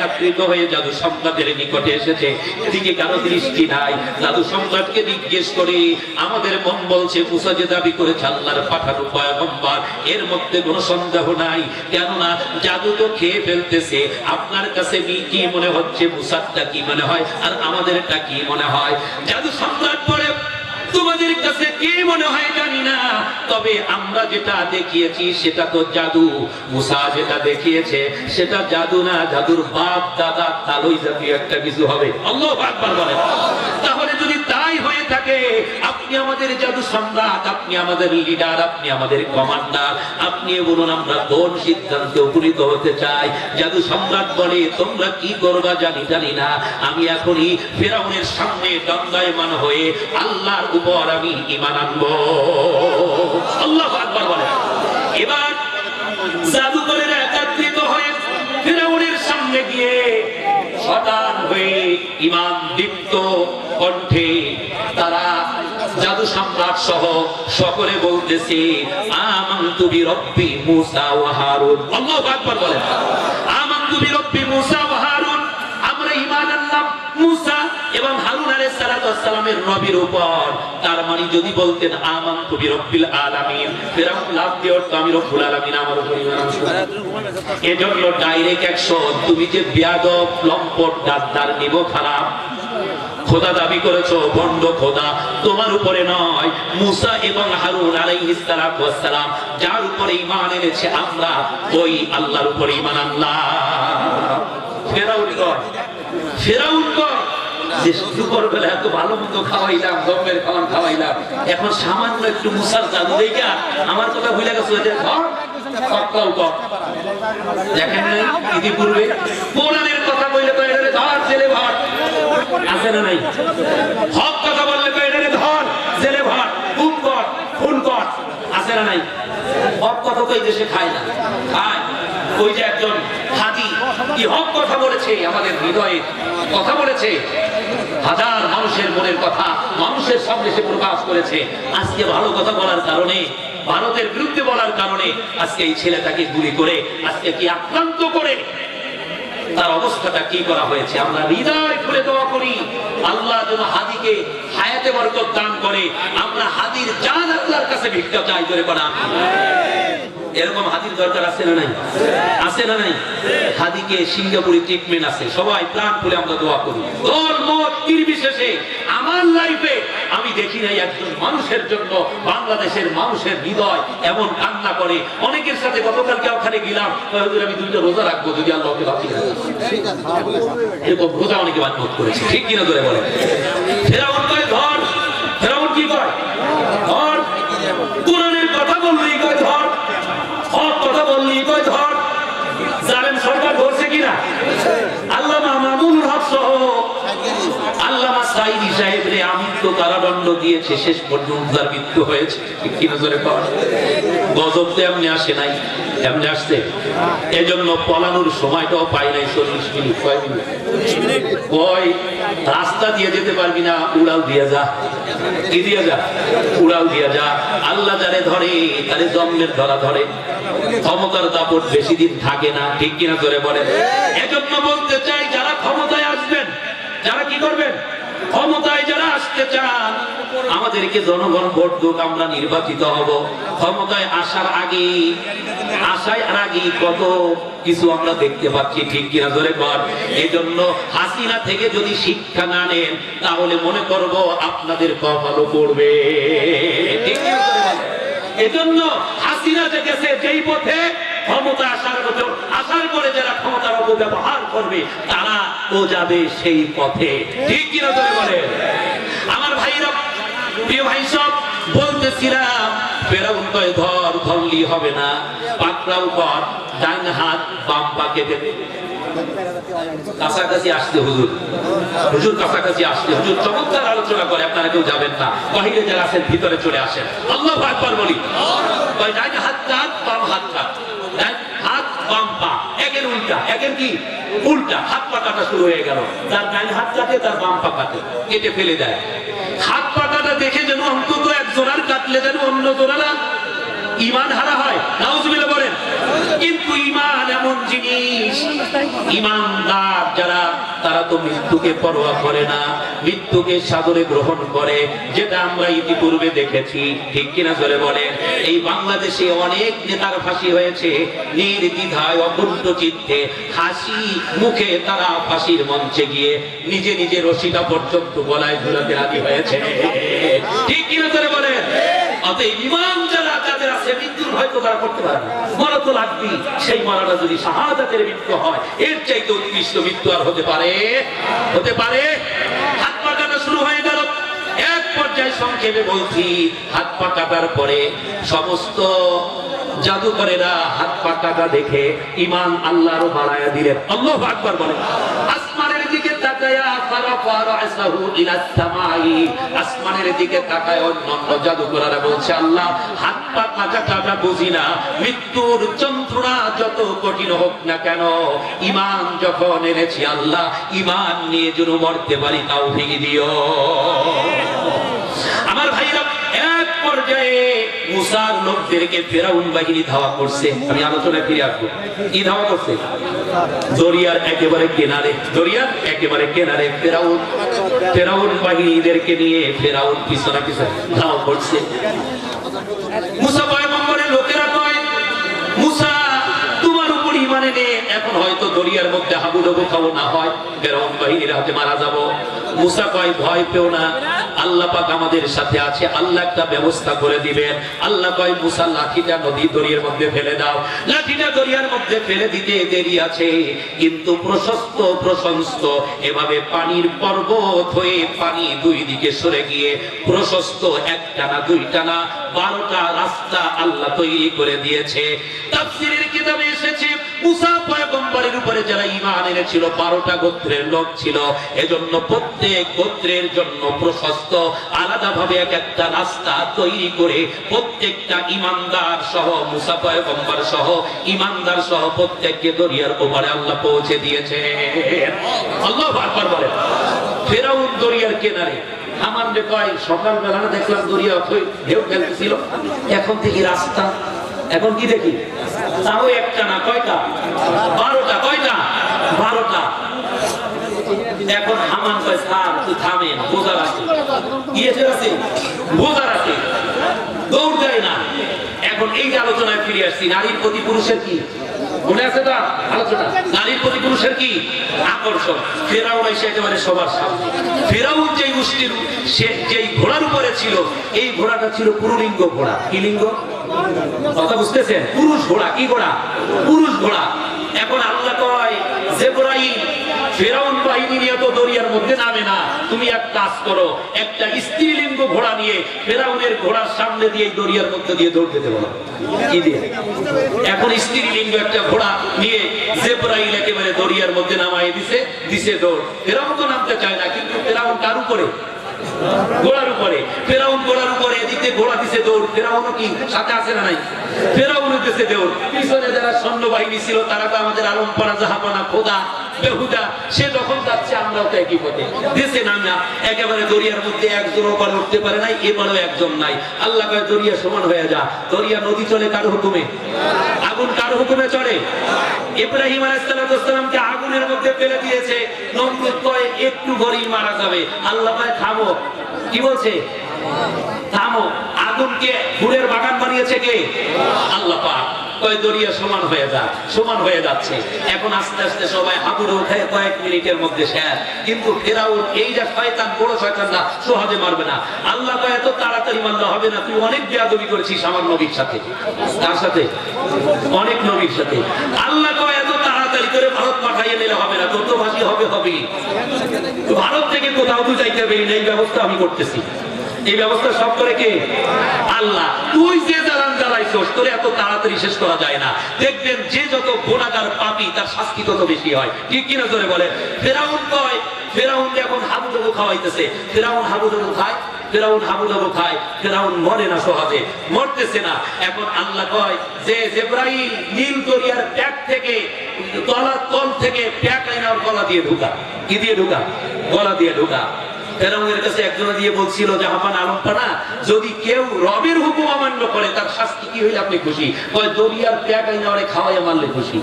একত্রিত হয়ে জাদু সম্রাটের নিকটে এসেছে। এদিকে কারও দৃষ্টি নাই। জাদু সম্রাটকে জিজ্ঞেস করে, আমাদের মন বলছে, মুসা যে দাবি করেছে, আল্লাহর পাঠানো পয়গম্বর, এর মধ্যে কোনো সন্দেহ নাই। কেননা জাদু তো খেয়ে ফেলতেছে। আপনার কাছে কি মনে হচ্ছে? মুসারটা কি মনে হয়? আর আমাদেরটা কি মনে হয়? জাদু সম্রাট পরে তোমাদের কাছে কি মনে হয় জানি না। তবে আমরা যেটা দেখিয়েছি, সেটা তো জাদু। মুসা যেটা দেখিয়েছে, সেটা জাদু না, জাদুর বাপ, দাদা তালই জাতীয় একটা কিছু হবে। আল্লাহ আকবার বলে তাহলে যদি তাই হয়ে থাকে আপনি আমাদের জাদু সম্রাট, আপনি আমাদের লিডার আপনি আমাদের কমান্ডার আপনি বলুন, আমরা কোন সিদ্ধান্তে উপনীত হতে চাই? জাদু সম্রাট বলে, তোমরা কি করবা জানি জানি না। আমি এখনই ফেরাউনের সামনে দণ্ডায়মান হয়ে আল্লাহর উপর আমি ইমান আনব। আল্লাহ আকবার বলে। এবার জাদুকরেরা একত্রিত ইমান দীপ্ত কণ্ঠে তারা জাদু সম্রাট সহ সকলে বলতেছে, আমান্তু বিরব্বি মুসা ওয়া হারুন। আল্লাহু আকবার বলেন। আমান্তু বিরব্বি মুসা ওয়া হারুন আমরা ঈমান আনলাম মুসা এবং হারুন আলাইহিস সালাতু ওয়াস সালামের নবীর উপর। তার মানে যদি বলতেন আমান্তু বিরব্বিল আলামিন। ফেরাউন লাভ দিয়ে উঠতো, আমি রব্বুল আলামিন আমার এজন্য ডাইরেক্ট অ্যাকশন তুমি যে বিয়াদব লম্পট গাদ্দার নিব খারাপ খোদা দাবি করেছ বন্ড খোদা তোমার উপরে নয়। মুসা এবং হারুন আলাইহিস সালাতু যার উপরে ইমান এনেছে আমরা ওই আল্লাহর উপরে ইমান আল্লাহ ফেরাউন ফেরাউন যে এত ভালো খাওয়াইলাম খাওয়ান খাওয়াইলাম। এখন সামান্য একটু আমার ভুলে গেছে ইতিপূর্বে কোরআনের কথা বললে তো ধর জেলে ভর আছে না নাই? হক কথা বললে তো এটা ধর জেলে ভর খুন কর খুন কর। আছে না নাই? হক কথা তো এই দেশে খায় না? খায়। ওই যে একজন হাদি কি হক কথা বলেছে? আমাদের হৃদয়ে কথা বলেছে। হাজার মানুষের মনের কথা মানুষের সামনে সে প্রকাশ করেছে। আজকে ভালো কথা বলার কারণে, ভারতের বিরুদ্ধে বলার কারণে আজকে এই ছেলেটাকে গুলি করে, আজকে কি আক্রান্ত করে? তার অবস্থাটা কি করা হয়েছে? আমরা হৃদয় খুলে দোয়া করি, আল্লাহ যেন হাদিকে হায়াতে বরকত দান করে। আমরা হাদির জান আল্লাহর কাছে ভিক্ষা চাই করে করা এরকম হাদির দরকার আছে না নাই? আছে না নাই? হাদিকে সিঙ্গাপুরি ট্রিটমেন্ট আছে। সবাই প্রাণ খুলে আমরা দোয়া করি। দল নির্বিশেষে আমার লাইফে আমি দেখি নাই একজন মানুষের জন্য বাংলাদেশের মানুষের হৃদয় এমন কান্না করে। অনেকের সাথে গতকালকে ওখানে গেলাম। আমি দুইটা রোজা রাখব, যদি রাখি। এরকম রোজা অনেকে বাধ্যত করেছে। ঠিক কিনা ধরে বলে ধর ফেরাউন কি কয় ধর কোরআনের কথা বললেই কয় ধর হক কথা বললেই কয় ধর জালেম সরকার ধরছে কিনা আল্লামা মামুন হক সহ আল্লামা সাইদি সাহেব রে আমৃত্য কারাদণ্ড দিয়েছে, শেষ পর্যন্ত তার মৃত্যু হয়েছে। কি নজরে পাওয়া গজব তো এমনি আসে নাই, এমনি আসছে। এজন্য পলানোর সময়টাও পাই নাই চল্লিশ মিনিট কয় মিনিট কয়, রাস্তা দিয়ে যেতে পারবি না, উড়াল দিয়ে যা। কি দিয়ে যা? উড়াল দিয়ে যা। আল্লাহ যারে ধরে, তারে জন্মের ধরা ধরে। ক্ষমতার দাপট বেশি দিন থাকে না, ঠিক কিনা ধরে বলে এজন্য বলতে চাই, যারা ক্ষমতায় আসবেন, যারা কি করবেন? ক্ষমতায় যারা আসতে চান, আমাদেরকে জনগণ ভোট দুক, আমরা নির্বাচিত হব। ক্ষমতায় আসার আগে আসার আগে কত কিছু আমরা দেখতে পাচ্ছি, ঠিক কিনা ধরে কর এই জন্য হাসিনা থেকে যদি শিক্ষা না নেন, তাহলে মনে করব আপনাদের কপালও পড়বে? এজন্য হাসিনা যে গেছে যেই পথে ক্ষমতা আসার পথে আসার পরে যারা অপব্যবহার করবে, তারা ও যাবে সেই পথে। ঠিক কিনা ধরে বলে? আমার ভাইরা, প্রিয় ভাই সব, বলতেছিলাম ফেরাউন কয় ধর ধরলি হবে না। পাকড়াও কর, ডান হাত বাম পা কেটে কাছাকাছি হুজুর। হুজুর কাছাকাছি হুজুর চমৎকার আলোচনা করে, আপনারা কেউ যাবেন না। বাহিরে যারা আছেন, ভিতরে চলে আসেন। আল্লাহ বলি। হাত ডান হাত বাম পা একের উল্টা, একের কি? উল্টা, হাত পা কাটা শুরু হয়ে গেল। তার ডান হাত কাটে, তার বাম পা কাটে, কেটে ফেলে দেয়। হাত পা কাটা দেখে যেন অন্তত এক জোড়ার কাটলে যেন অন্য জোড়ারা ইমান হারা হয়। নাউজুবিল্লাহ বলেন কিন্তু ইমান এমন জিনিস। ইমানদার যারা, তারা তো মৃত্যুকে পরোয়া করে না, মৃত্যুকে সাদরে গ্রহণ করে, যেটা আমরা ইতিপূর্বে দেখেছি। ঠিক কিনা ধরে বলে এই বাংলাদেশে অনেক নেতার ফাঁসি হয়েছে, নির্দ্বিধায় অকুণ্ঠ চিত্তে হাসি মুখে তারা ফাঁসির মঞ্চে গিয়ে নিজে নিজে রশিটা পর্যন্ত গলায় ঝুলাতে রাজি হয়েছে। ঠিক কিনা ধরে বলেন? হতে পা শুরু এক পর্যায়ে সংক্ষেপে বলছি, হাত পা কাটার পরে সমস্ত জাদুকরেরা হাত পা কাটা দেখে ইমান আল্লাহরও বাড়ায়া দিলেন। আল্লাহ আকবার বলে আসমানের দিকে তাকায়া ফারাফা রাসাহু ইলা সামাই আসমানের দিকে তাকায় অন্যান্য জাদুকররা বলছে, আল্লাহ, হাত পা বুঝি না। মৃত্যুর যন্ত্রণা যত কঠিন হোক না কেন ইমান যখন এনেছি আল্লাহ ইমান নিয়ে যেন মরতে পারি তাও ভেঙে দিও। আমার ভাইরা, এক পর্যায়ে মুসার লোকদেরকে ফেরাউন বাহিনী ধাওয়া করছে। আমি আলোচনায় ফিরে আসব। কি ধাওয়া করছে? দরিয়ার একেবারে কেনারে দরিয়ার একেবারে কেনারে ফেরাউন। ফেরাউন বাহিনীদেরকে নিয়ে ফেরাউন পিছনে পিছনে ধাওয়া করছে। মুসা পয়গম্বরের লোকেরা কয়, মুসা এখন হয়তো দরিয়ার মধ্যে হাবুডুবু খাব না হয়। ফেরাউন বাহিনীর হাতে মারা যাব। মুসা কয়, ভয় পেও না। আল্লাহ পাক আমাদের সাথে আছে। আল্লাহ একটা ব্যবস্থা করে দিবেন। আল্লাহ কয়, মুসা, লাঠিটা নদী দরিয়ার মধ্যে ফেলে দাও। লাঠিটা দরিয়ার মধ্যে ফেলে দিতে দেরি আছে। কিন্তু প্রশস্ত প্রশস্ত, এভাবে পানির পর্বত হয়ে পানি দুই দিকে সরে গিয়ে প্রশস্ত একটা না দুইটা না বারোটা রাস্তা আল্লাহ তৈরি করে দিয়েছে। তাফসিরের কিতাবে এসেছে, মুসা পয়গম্বরের উপরে যারা ঈমান এনেছিল 12টা গোত্রের লোক ছিল। এজন্য প্রত্যেক গোত্রের জন্য প্রশস্ত, আলাদাভাবে এক একটা রাস্তা তৈরি করে প্রত্যেকটা ইমানদার সহ, মুসা পয়গম্বর সহ ইমানদার সহ প্রত্যেককে দরিয়ার ওপারে আল্লাহ পৌঁছে দিয়েছে আল্লাহ আকবার বলে ফেরাউন দরিয়ার কেনারে। আমার যে কয় সকালবেলা দেখলাম দরিয়া ঢেউ ফেলতেছিল এখন থেকে রাস্তা, এখন কি দেখি? তাও একটা না, কয়টা? বারোটা কয়টা? বারোটা। এখন হামান কয়, স্যার তুই বোঝার আছে। গিয়েছে আছে বোঝার আছে। দৌড় না। এখন এই আলোচনায় ফিরে আসছি, নারীর প্রতি পুরুষের কি? মনে আছে তো আলোচনা? নারীর প্রতি পুরুষের কি? আকর্ষণ। ফেরাউন এসে একেবারে সবার সামনে। ফেরাউন যেই সে যেই ঘোড়ার উপরে ছিল, এই ঘোড়াটা ছিল পুরুলিঙ্গ ঘোড়া। কি লিঙ্গ? কথা বুঝতেছেন? পুরুষ ঘোড়া, কি ঘোড়া? পুরুষ ঘোড়া। এখন আল্লাহ কয়, জেব্রাইল, ফেরাউন বাহিনী নিয়ে তো দরিয়ার মধ্যে নামে না। তুমি এক কাজ করো, একটা স্ত্রীলিঙ্গ ঘোড়া নিয়ে ফেরাউনের ঘোড়ার সামনে দিয়ে দরিয়ার মধ্যে দিয়ে দৌড় দিতে বলো। কি দিয়ে? এখন স্ত্রীলিঙ্গ একটা ঘোড়া নিয়ে একেবারে দরিয়ার মধ্যে দিছে দিছে দৌড়। ফেরাউন তো নামতে চায় না, কিন্তু ফেরাউন কার উপরে? ঘোড়ার উপরে। ফেরাউন ঘোড়ার উপরে এদিকে ঘোড়া দিছে দৌড়। কি সাথে আছে না নাই? ফেরাউন দিছে দৌড়। পিছনে যারা সৈন্যবাহিনী ছিল, তারা তো আমাদের আলম পানা জাহাপানা খোদা। বেহুদা সে যখন যাচ্ছে, আমরাও তো একই পথে। দেশে নাম না একেবারে দরিয়ার মধ্যে একজন ওপারে উঠতে পারে নাই এপারেও একজন নাই। আল্লাহ কয়, দরিয়া সমান হয়ে যা। দরিয়া নদী চলে কার হুকুমে? আগুন কার হুকুমে চলে? ইব্রাহিম আলাইহিসসালামকে আগুনের মধ্যে ফেলে দিয়েছে। নমরুদ কয়, একটু ঘরেই মারা যাবে। আল্লাহ কয়, থামো। কি বলছে? থামো। আগুনকে ফুলের বাগান বানিয়েছে কে? আল্লাহ পাক। তার সাথে। অনেক নবীর সাথে। আল্লাহ এত তাড়াতাড়ি করে ভারত পাঠাইয়ে নিলে হবে না হবে হবে। ভারত থেকে কোথাও এই ব্যবস্থা আমি করতেছি। এই ব্যবস্থা সব করে কে? আল্লাহ। তুই যে জ্বালাইছস এত তাড়াতাড়ি শেষ করা যায় না। দেখবেন যে যত গোনাগার পাপি, তার শাস্তি তত বেশি হয়। ঠিক কিনা ধরে বলে ফেরাউন কয় ফেরাউন এখন হাবুডুবু খাওয়াইতেছে। ফেরাউন হাবুডুবু খায়, ফেরাউন হাবুডুবু খায়, ফেরাউন মরে না সহজে, মরতেছে না। এখন আল্লাহ কয়, যে জেব্রাইল নীল দরিয়ার প্যাক থেকে, তলা, তল থেকে প্যাক আইনার গলা দিয়ে ঢুকা। কি দিয়ে ঢুকা? গলা দিয়ে ঢুকা। কাছে দিয়ে বলছিল যে হাফান যদি কেউ রবের হুকুম অমান্য করে, তার শাস্তি কি হইলে আপনি খুশি? কয় দরিয়ার আইনা খাওয়াইয়া খুশি।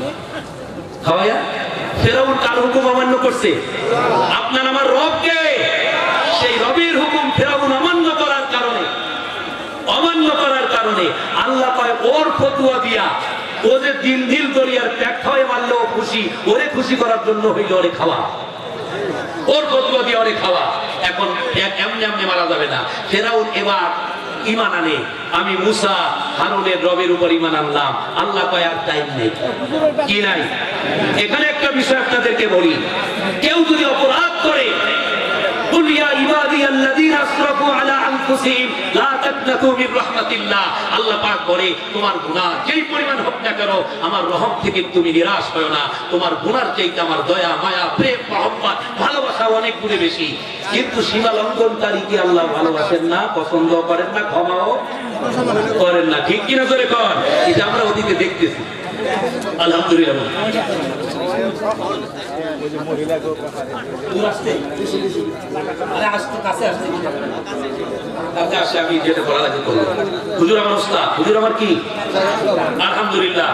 খাওয়াইয়া? ফেরাউন কার হুকুম অমান্য করছে? আপনার আমার রবকে। সেই রবের হুকুম ফেরাউন অমান্য করার কারণে। অমান্য করার কারণে। আল্লাহ ওর ফতুয়া দিয়া, ও যে দিন দিল দরিয়ার ত্যাগ খাওয়াই মারলো খুশি, ওরে খুশি করার জন্য হইল ওরে খাওয়া। ওর বদলো দিয়ে অনেক খাওয়া। এখন এমনি এমনি মারা যাবে না। ফেরাউন এবার ইমান আনে। আমি মুসা হারুনের রবের উপর ইমান আনলাম। আল্লাহ কয়ার টাইম নেই। কি নাই? এখানে একটা বিষয় আপনাদেরকে বলি। কেউ যদি অপরাধ করে আমার রহম থেকে তুমি নিরাশ হয় না। তোমার গুণার চাইতে আমার দয়া, মায়া, প্রেম, মহব্বত ভালোবাসা অনেক গুণে বেশি। কিন্তু সীমা লঙ্ঘনকারীকে আল্লাহ ভালোবাসেন না পছন্দ করেন না, ক্ষমাও করেন না? ঠিক কিনা করে কর এটা আমরা ওদিকে দেখতেছি। আলহামদুলিল্লাহ। ওস্তাদ হুজুর আমার কি? আলহামদুলিল্লাহ।